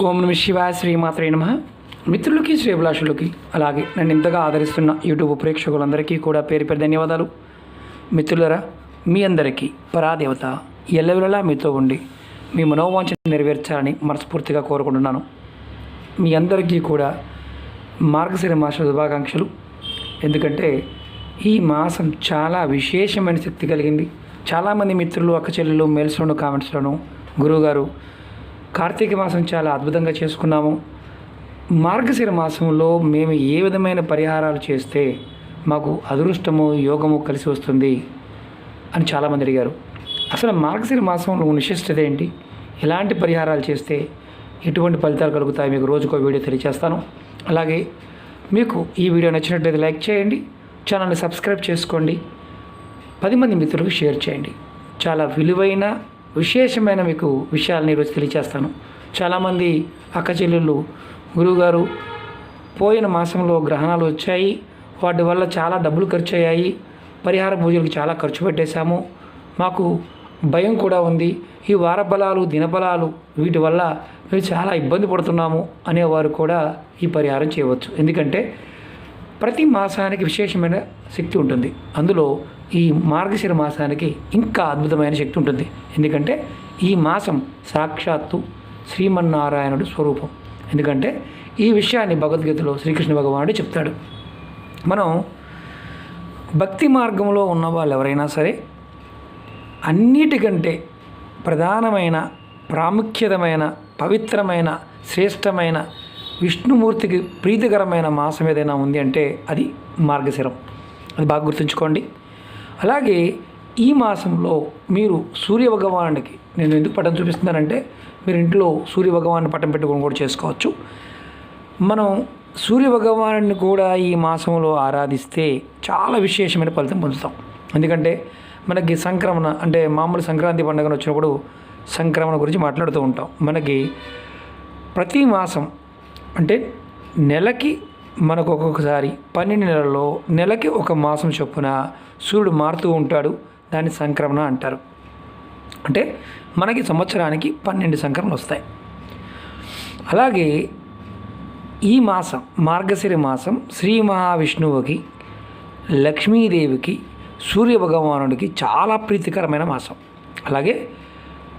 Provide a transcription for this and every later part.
ఓం నమ శివాయ శ్రీమాత్రే నమ. మిత్రులకి శ్రీభిలాషులకి అలాగే నన్ను ఇంతగా ఆదరిస్తున్న యూట్యూబ్ ప్రేక్షకులందరికీ కూడా పేరు పేరు ధన్యవాదాలు. మిత్రులరా మీ అందరికీ పరాదేవత ఎల్లవెల్లలా మీతో ఉండి మీ మనోవాంఛను నెరవేర్చాలని మనస్ఫూర్తిగా కోరుకుంటున్నాను. మీ అందరికీ కూడా మార్గశిర మాస శుభాకాంక్షలు. ఎందుకంటే ఈ మాసం చాలా విశేషమైన శక్తి కలిగింది. చాలామంది మిత్రులు అక్క చెల్లెలు మెయిల్స్లోను కామెంట్స్లోను గురువుగారు కార్తీక మాసం చాలా అద్భుతంగా చేసుకున్నాము. మార్గశిర మాసంలో మేము ఏ విధమైన పరిహారాలు చేస్తే మాకు అదృష్టము యోగము కలిసి వస్తుంది అని చాలామంది అడిగారు. అసలు మార్గశిర మాసంలో విశిష్టత ఏంటి? ఎలాంటి పరిహారాలు చేస్తే ఎటువంటి ఫలితాలు కలుగుతాయి? మీకు రోజుకో వీడియో తెలియజేస్తాను అలాగే మీకు ఈ వీడియో నచ్చినట్లయితే లైక్ చేయండి ఛానల్ని సబ్స్క్రైబ్ చేసుకోండి పది మంది మిత్రులకు షేర్ చేయండి. చాలా విలువైన విశేషమైన మీకు విషయాలను ఈరోజు తెలియజేస్తాను చాలామంది అక్క చెల్లెళ్ళు గురువుగారు పోయిన మాసంలో గ్రహణాలు వచ్చాయి. వాటి వల్ల చాలా డబ్బులు ఖర్చు అయ్యాయి పరిహార పూజలకు చాలా ఖర్చు పెట్టేశాము. మాకు భయం కూడా ఉంది. ఈ వారబలాలు దినబలాలు వీటి వల్ల మేము చాలా ఇబ్బంది పడుతున్నాము అనేవారు కూడా ఈ పరిహారం చేయవచ్చు. ఎందుకంటే ప్రతి మాసానికి విశేషమైన శక్తి ఉంటుంది. అందులో ఈ మార్గశిర మాసానికి ఇంకా అద్భుతమైన శక్తి ఉంటుంది. ఎందుకంటే ఈ మాసం సాక్షాత్తు శ్రీమన్నారాయణుడు స్వరూపం. ఎందుకంటే ఈ విషయాన్ని భగవద్గీతలో శ్రీకృష్ణ భగవానుడు చెప్తాడు. మనం భక్తి మార్గంలో ఉన్న వాళ్ళు ఎవరైనా సరే అన్నిటికంటే ప్రధానమైన ప్రాముఖ్యతమైన పవిత్రమైన శ్రేష్టమైన విష్ణుమూర్తికి ప్రీతికరమైన మాసం ఏదైనా ఉంది అంటే అది మార్గశిరం. అది బాగా గుర్తుంచుకోండి. అలాగే ఈ మాసంలో మీరు సూర్య భగవానుడికి నేను ఎందుకు పటం చూపిస్తున్నానంటే మీరు ఇంట్లో సూర్య భగవాన్ని పటం పెట్టుకొని కూడా చేసుకోవచ్చు. మనం సూర్య భగవానుడిని కూడా ఈ మాసంలో ఆరాధిస్తే చాలా విశేషమైన ఫలితం పొందుతాం. ఎందుకంటే మనకి సంక్రమణ అంటే మామూలు సంక్రాంతి పండుగను వచ్చినప్పుడు సంక్రమణ గురించి మాట్లాడుతూ ఉంటాం. మనకి ప్రతి మాసం అంటే నెలకి మనకు ఒక్కొక్కసారి పన్నెండు నెలల్లో నెలకి ఒక మాసం చొప్పున సూర్యుడు మారుతూ ఉంటాడు. దాన్ని సంక్రమణ అంటారు. అంటే మనకి సంవత్సరానికి పన్నెండు సంక్రమణలు వస్తాయి. అలాగే ఈ మాసం మార్గశిర మాసం శ్రీ మహావిష్ణువుకి లక్ష్మీదేవికి సూర్య భగవానుడికి చాలా ప్రీతికరమైన మాసం. అలాగే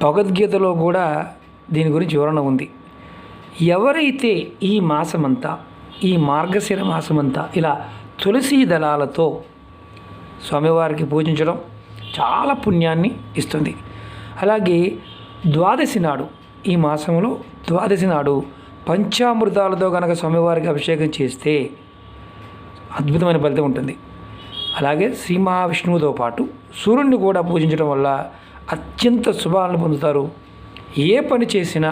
భగవద్గీతలో కూడా దీని గురించి వివరణ ఉంది. ఎవరైతే ఈ మాసమంతా ఈ మార్గశిర మాసమంతా ఇలా తులసి దళాలతో స్వామివారికి పూజించడం చాలా పుణ్యాన్ని ఇస్తుంది. అలాగే ద్వాదశి నాడు ఈ మాసంలో ద్వాదశి నాడు పంచామృతాలతో కనుక స్వామివారికి అభిషేకం చేస్తే అద్భుతమైన ఫలితం ఉంటుంది. అలాగే శ్రీ మహావిష్ణువుతో పాటు సూర్యుడిని కూడా పూజించడం వల్ల అత్యంత శుభాలను పొందుతారు. ఏ పని చేసినా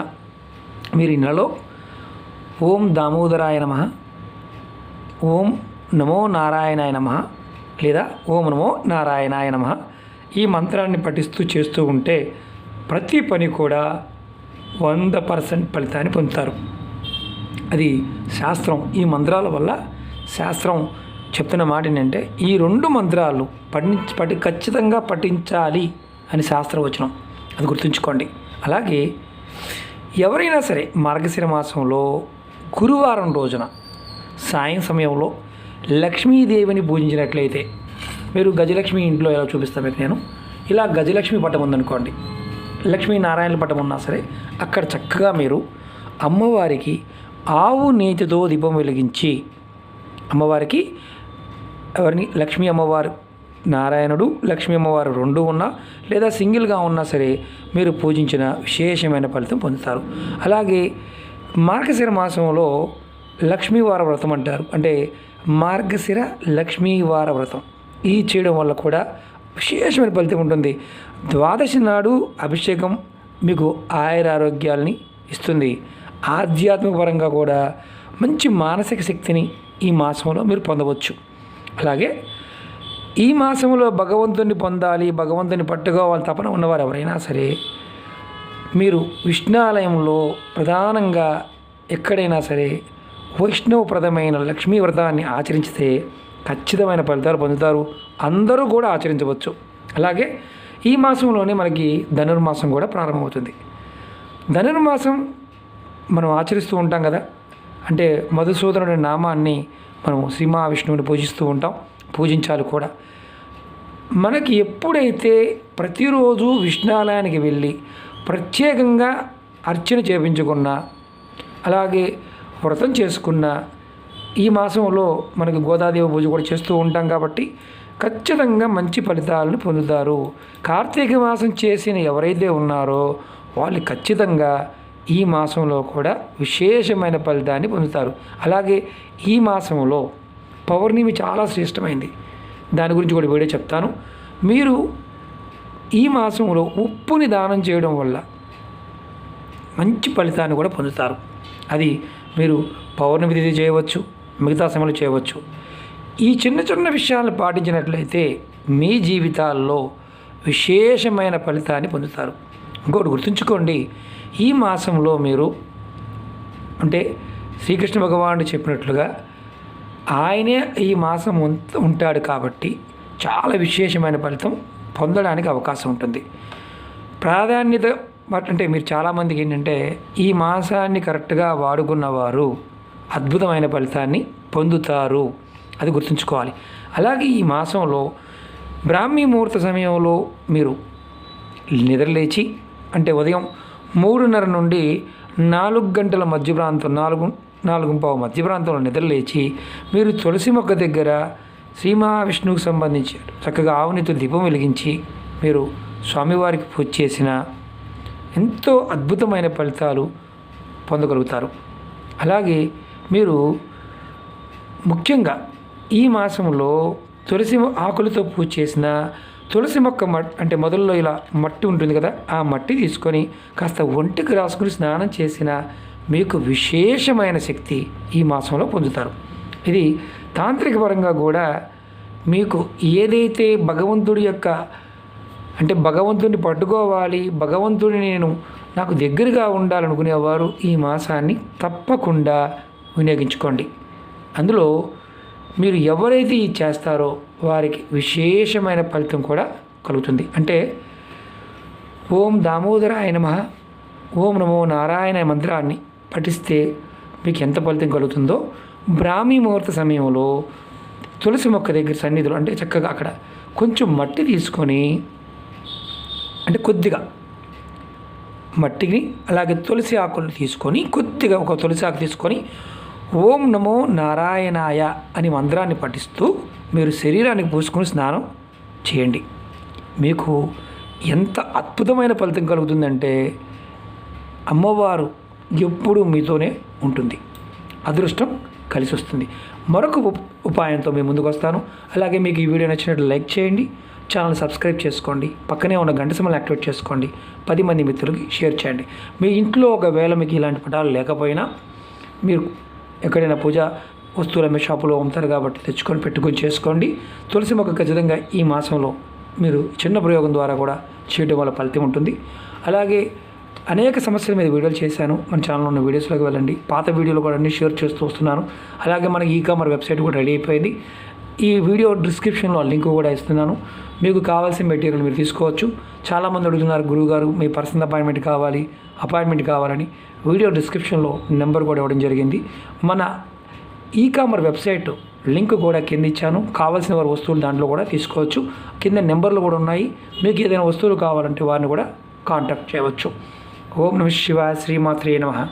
మీరు ఈ నెలలో ఓం దామోదరాయ నమ ఓం నమో నారాయణాయ నమ లేదా ఓం నమో నారాయణాయ నమ ఈ మంత్రాన్ని పఠిస్తూ చేస్తూ ఉంటే ప్రతి పని కూడా వంద పర్సెంట్ ఫలితాన్ని పొందుతారు. అది శాస్త్రం. ఈ మంత్రాల వల్ల శాస్త్రం చెప్తున్న మాట ఏంటంటే ఈ రెండు మంత్రాలు పఠించి పఠి ఖచ్చితంగా పఠించాలి అని శాస్త్రవచనం. అది గుర్తుంచుకోండి. అలాగే ఎవరైనా సరే మార్గశిర మాసంలో గురువారం రోజున సాయం సమయంలో లక్ష్మీదేవిని పూజించినట్లయితే మీరు గజలక్ష్మి ఇంట్లో ఎలా చూపిస్తాను మీకు నేను? ఇలా గజలక్ష్మి పటం ఉందనుకోండి. లక్ష్మీనారాయణ పటం ఉన్నా సరే అక్కడ చక్కగా మీరు అమ్మవారికి ఆవు నేతితో దీపం వెలిగించి అమ్మవారికి ఎవరిని? లక్ష్మీ అమ్మవారు నారాయణుడు లక్ష్మీ అమ్మవారు రెండు ఉన్నా లేదా సింగిల్గా ఉన్నా సరే మీరు పూజించిన విశేషమైన ఫలితం పొందుతారు. అలాగే మార్గశిర మాసంలో లక్ష్మీవార వ్రతం అంటారు. అంటే మార్గశిర లక్ష్మీవార వ్రతం. ఈ చేయడం వల్ల కూడా విశేషమైన ఫలితం ఉంటుంది. ద్వాదశి నాడు అభిషేకం మీకు ఆయుర ఆరోగ్యాలని ఇస్తుంది. ఆధ్యాత్మిక పరంగా కూడా మంచి మానసిక శక్తిని ఈ మాసంలో మీరు పొందవచ్చు. అలాగే ఈ మాసంలో భగవంతుని పొందాలి భగవంతుని పట్టుకోవాలి తపన ఉన్నవారు ఎవరైనా సరే మీరు విష్ణాలయంలో ప్రధానంగా ఎక్కడైనా సరే వైష్ణవప్రదమైన లక్ష్మీ వ్రతాన్ని ఆచరించితే ఖచ్చితమైన ఫలితాలు పొందుతారు. అందరూ కూడా ఆచరించవచ్చు. అలాగే ఈ మాసంలోనే మనకి ధనుర్మాసం కూడా ప్రారంభమవుతుంది. ధనుర్మాసం మనం ఆచరిస్తూ ఉంటాం కదా. అంటే మధుసూదనుడి నామాన్ని మనం శ్రీ మహావిష్ణువుని పూజిస్తూ ఉంటాం పూజించాలి కూడా. మనకి ఎప్పుడైతే ప్రతిరోజు విష్ణాలయానికి వెళ్ళి ప్రత్యేకంగా అర్చన చేపించుకున్నా అలాగే వ్రతం చేసుకున్న ఈ మాసంలో మనకి గోదాదేవి పూజ కూడా చేస్తూ ఉంటాం కాబట్టి ఖచ్చితంగా మంచి ఫలితాలను పొందుతారు. కార్తీక మాసం చేసిన ఎవరైతే ఉన్నారో వాళ్ళు ఖచ్చితంగా ఈ మాసంలో కూడా విశేషమైన ఫలితాన్ని పొందుతారు. అలాగే ఈ మాసంలో పౌర్ణమి చాలా శ్రేష్టమైంది. దాని గురించి కూడా వీడియో చెప్తాను. మీరు ఈ మాసంలో ఉప్పుని దానం చేయడం వల్ల మంచి ఫలితాన్ని కూడా పొందుతారు. అది మీరు పౌర్ణమి తిథి చేయవచ్చు మిగతా సమయంలో చేయవచ్చు. ఈ చిన్న చిన్న విషయాలను పాటించినట్లయితే మీ జీవితాల్లో విశేషమైన ఫలితాన్ని పొందుతారు. ఇంకోటి గుర్తుంచుకోండి ఈ మాసంలో మీరు అంటే శ్రీకృష్ణ భగవానుడు చెప్పినట్లుగా ఆయనే ఈ మాసం ఉంటాడు కాబట్టి చాలా విశేషమైన ఫలితం పొందడానికి అవకాశం ఉంటుంది. ప్రాధాన్యత బట్ అంటే మీరు చాలామందికి ఏంటంటే ఈ మాసాన్ని కరెక్ట్గా వాడుకున్నవారు అద్భుతమైన ఫలితాన్ని పొందుతారు. అది గుర్తుంచుకోవాలి. అలాగే ఈ మాసంలో బ్రాహ్మీ ముహూర్త సమయంలో మీరు నిద్రలేచి అంటే ఉదయం మూడున్నర నుండి నాలుగు గంటల మధ్య ప్రాంతం నాలుగు నాలుగు పావు మధ్య ప్రాంతంలో నిద్రలేచి మీరు తులసి మొక్క దగ్గర శ్రీ మహావిష్ణువుకు సంబంధించి చక్కగా ఆవునితో దీపం వెలిగించి మీరు స్వామివారికి పూజ చేసిన ఎంతో అద్భుతమైన ఫలితాలు పొందగలుగుతారు. అలాగే మీరు ముఖ్యంగా ఈ మాసంలో తులసి ఆకులతో పూజ చేసిన తులసి మొక్క అంటే మొదల్లో ఇలా మట్టి ఉంటుంది కదా ఆ మట్టి తీసుకొని కాస్త ఒంటికి రాసుకుని స్నానం చేసిన మీకు విశేషమైన శక్తి ఈ మాసంలో పొందుతారు. ఇది తాంత్రిక పరంగా కూడా మీకు ఏదైతే భగవంతుడి యొక్క అంటే భగవంతుని పట్టుకోవాలి భగవంతుని నేను నాకు దగ్గరగా ఉండాలనుకునేవారు ఈ మాసాన్ని తప్పకుండా వినియోగించుకోండి. అందులో మీరు ఎవరైతే ఇది చేస్తారో వారికి విశేషమైన ఫలితం కూడా కలుగుతుంది. అంటే ఓం దామోదరాయ నమ ఓం నమో నారాయణ మంత్రాన్ని పఠిస్తే మీకు ఎంత ఫలితం కలుగుతుందో బ్రాహ్మీ ముహూర్త సమయంలో తులసి మొక్క దగ్గర సన్నిధిలో అంటే చక్కగా అక్కడ కొంచెం మట్టి తీసుకొని అంటే కొద్దిగా మట్టిని అలాగే తులసి ఆకులు తీసుకొని కొద్దిగా ఒక తులసి ఆకు తీసుకొని ఓం నమో నారాయణాయ అని మంత్రాన్ని పఠిస్తూ మీరు శరీరానికి పూసుకొని స్నానం చేయండి. మీకు ఎంత అద్భుతమైన ఫలితం కలుగుతుందంటే అమ్మవారు ఎప్పుడూ మీతోనే ఉంటుంది. అదృష్టం కలిసి వస్తుంది మరొక ఉపాయంతో మేము ముందుకు వస్తాను అలాగే మీకు ఈ వీడియో నచ్చినట్లు లైక్ చేయండి. ఛానల్ సబ్స్క్రైబ్ చేసుకోండి. పక్కనే ఉన్న గంట సమయాన్ని యాక్టివేట్ చేసుకోండి. పది మంది మిత్రులకి షేర్ చేయండి. మీ ఇంట్లో ఒకవేళ మీకు ఇలాంటి పటాలు లేకపోయినా మీరు ఎక్కడైనా పూజ వస్తువులు అమ్మే షాపులో అమ్ముతారు కాబట్టి తెచ్చుకొని పెట్టుకొని చేసుకోండి. తులసి మొక్క ఖచ్చితంగా ఈ మాసంలో మీరు చిన్న ప్రయోగం ద్వారా కూడా చేయడం వల్ల ఫలితం ఉంటుంది. అలాగే అనేక సమస్యల మీద వీడియోలు చేశాను. మన ఛానల్లో ఉన్న వీడియోస్లోకి వెళ్ళండి. పాత వీడియోలు కూడా అన్ని షేర్ చేస్తూ వస్తున్నాను. అలాగే మనకి ఈ కామర్ వెబ్సైట్ కూడా రెడీ అయిపోయింది. ఈ వీడియో డిస్క్రిప్షన్లో లింక్ కూడా ఇస్తున్నాను. మీకు కావాల్సిన మెటీరియల్ మీరు తీసుకోవచ్చు. చాలామంది అడుగుతున్నారు గురువుగారు మీ పర్సనల్ అపాయింట్మెంట్ కావాలి అపాయింట్మెంట్ కావాలని. వీడియో డిస్క్రిప్షన్లో నెంబర్ కూడా ఇవ్వడం జరిగింది. మన ఈ కామర్ వెబ్సైట్ లింక్ కూడా కింద ఇచ్చాను. కావాల్సిన వారి వస్తువులు దాంట్లో కూడా తీసుకోవచ్చు. కింద నెంబర్లు కూడా ఉన్నాయి. మీకు ఏదైనా వస్తువులు కావాలంటే వారిని కూడా కాంటాక్ట్ చేయవచ్చు. ఓం నమ శివాయ శ్రీమాత్రే నమ.